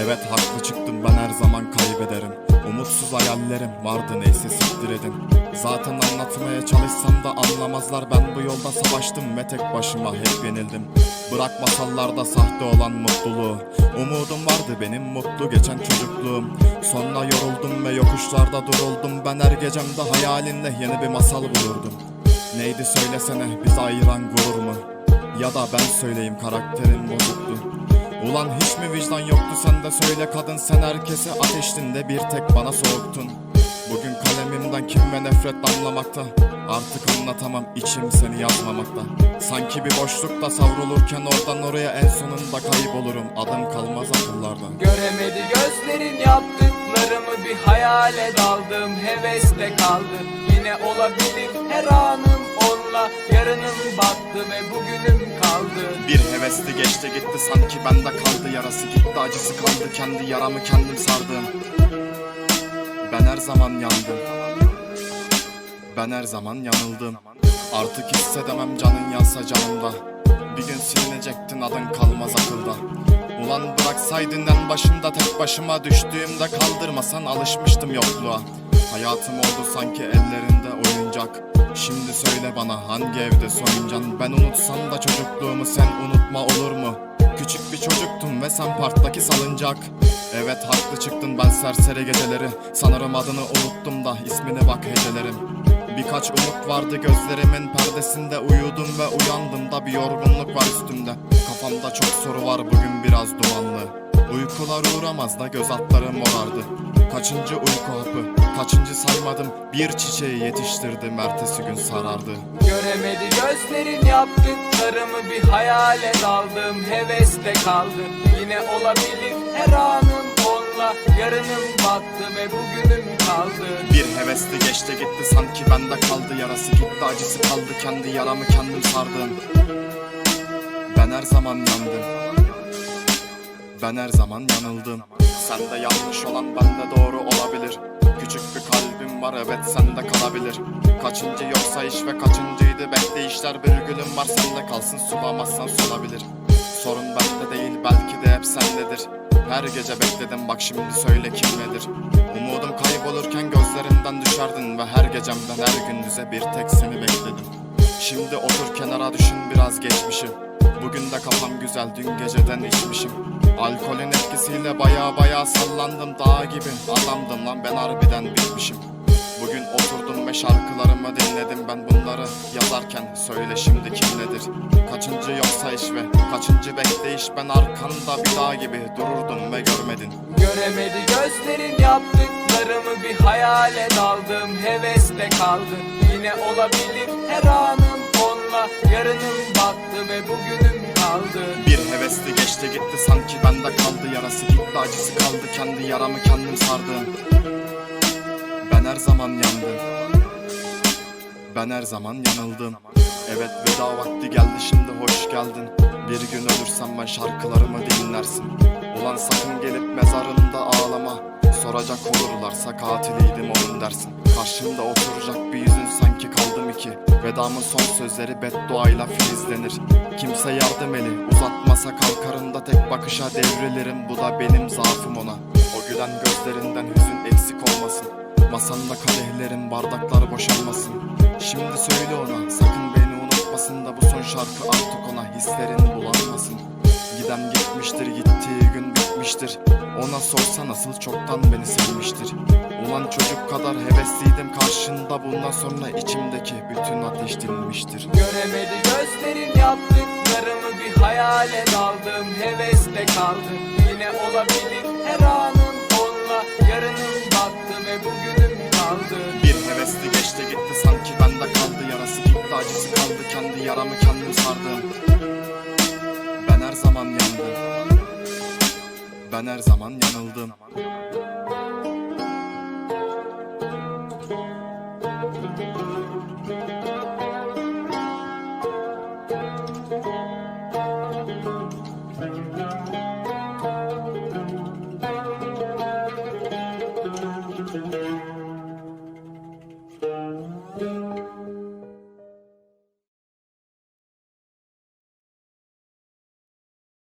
Evet haklı çıktım. Ben her zaman kaybederim Umutsuz hayallerim vardı neyse siktir edin. Zaten anlatmaya çalışsam da anlamazlar. Ben bu yolda savaştım ve tek başıma hep yenildim. Bırak masallarda sahte olan mutluluğu. Umudum vardı benim mutlu geçen çocukluğum. Sonra yoruldum ve yokuşlarda duruldum. Ben her gecemde hayalinle yeni bir masal bulurdum. Neydi söylesene bizi ayıran gurur mu? Ya da ben söyleyeyim karakterin bozuktu Ulan hiç mi vicdan yoktu? Sende söyle kadın sen herkese ateştin de bir tek bana soğuktun. Bugün kalemimden kim ve nefret damlamakta? Artık anlatamam içim seni yazmamakta. Sanki bir boşlukta savrulurken oradan oraya en sonunda kaybolurum. Adım kalmaz akıllarda Göremedi gözlerin yaptıklarımı bir hayale daldım Hevesle kaldım. Yine olabilir her onunla Yarınım battı ve bugünüm kaldı. Bir hevesli geçti gitti sanki bende kaldı yarası gitti acısı kaldı kendi yaramı kendim sardım. Ben her zaman yandım. Ben her zaman yanıldım. Artık hissedemem canın yansa canımda. Bir gün silinecektin adın kalmaz akılda. Ulan bıraksaydın en başında tek başıma düştüğümde kaldırmasan alışmıştım yokluğa. Hayatım oldu sanki ellerinde oyuncak Şimdi söyle bana hangi evde soyuncan Ben unutsam da çocukluğumu sen unutma olur mu? Küçük bir çocuktum ve sen parktaki salıncak. Evet haklı çıktın ben serseri geceleri. Sanırım adını unuttum da ismini bak hecelerim Birkaç umut vardı gözlerimin perdesinde. Uyudum ve uyandım da bir yorgunluk var üstümde. Kafamda çok soru var bugün biraz dumanlı Uykular uğramaz da göz altlarım morardı. Kaçıncı uyku hapı, kaçıncı saymadım. Bir çiçeği yetiştirdim ertesi gün sarardı. Göremedi gözlerin yaptıklarımı bir hayale daldım Hevesle kaldım. Yine olabilir her anım onunla Yarınım battı ve bugünüm kaldı. Bir hevesli geçti gitti sanki bende kaldı Yarası. Gitti acısı kaldı kendi yaramı kendim sardım. Ben her zaman yandım Ben her zaman yanıldım. Sende yanlış olan bende doğru olabilir. Küçük bir kalbim var evet sende kalabilir. Kaçıncı yoksa iş ve kaçıncıydı bekleyişler Bir gülüm var sende kalsın sulamazsan solabilir Sorun bende değil belki de hep sendedir. Her gece bekledim bak şimdi söyle kim nedir? Umudum kaybolurken gözlerinden düşerdin Ve her gecemden her gündüze bir tek seni bekledim. Şimdi otur kenara düşün biraz geçmişim Bugün de kafam güzel dün geceden içmişim Alkolün etkisiyle baya baya sallandım dağ gibi Adamdım lan. Ben harbiden bitmişim. Bugün oturdum ve şarkılarımı dinledim. Ben bunları yazarken Söyle şimdi kim nedir? Kaçıncı yoksa iş ve kaçıncı bekleyiş? Ben arkanda bir dağ gibi dururdum ve görmedin. Göremedi gözlerin yaptıklarımı bir hayale daldım Hevesle kaldım. Yine olabilir her anım onunla Yarınım battı ve bugünüm kaldı. Bir hevesli geçti gitti sanki bende kaldı. Yarası gitti acısı kaldı kendi yaramı kendim sardım. Ben her zaman yandım. Ben her zaman yanıldım. Evet veda vakti geldi şimdi hoş geldin. Bir gün ölürsem ben şarkılarımı dinlersin. Ulan sakın gelip mezarımda ağlama. Soracak olurlarsa katiliydim onun dersin. Karşımda oturacak bir yüzün sanki kaldım iki. Vedamın son sözleri bedduayla filizlenir. Kimse yardım eli uzatmasa kalkarında tek bakışa devrilirim. Bu da benim zaafım ona. O gülen gözlerinden hüzün eksik olmasın. Masanda kadehlerin bardaklar boşalmasın Şimdi söyle ona sakın beni unutmasın da bu son şarkı artık ona hislerin bulanmasın. Giden gitmiştir gittiği gün bitmiştir Ona sorsa nasıl çoktan beni sevmiştir. Ulan çocuk kadar hevesliydim karşında Bundan sonra içimdeki bütün ateş dinmiştir. Göremedi gözlerin yaptıklarımı bir hayale daldım Hevesle kaldım yine olabilir her anım onunla Yarınım battı ve bugünüm kaldı. Bir hevesli geçti gitti sanki bende kaldı Yarası gitti acısı kaldı kendi yaramı kendim sardım Ben her zaman yanıldım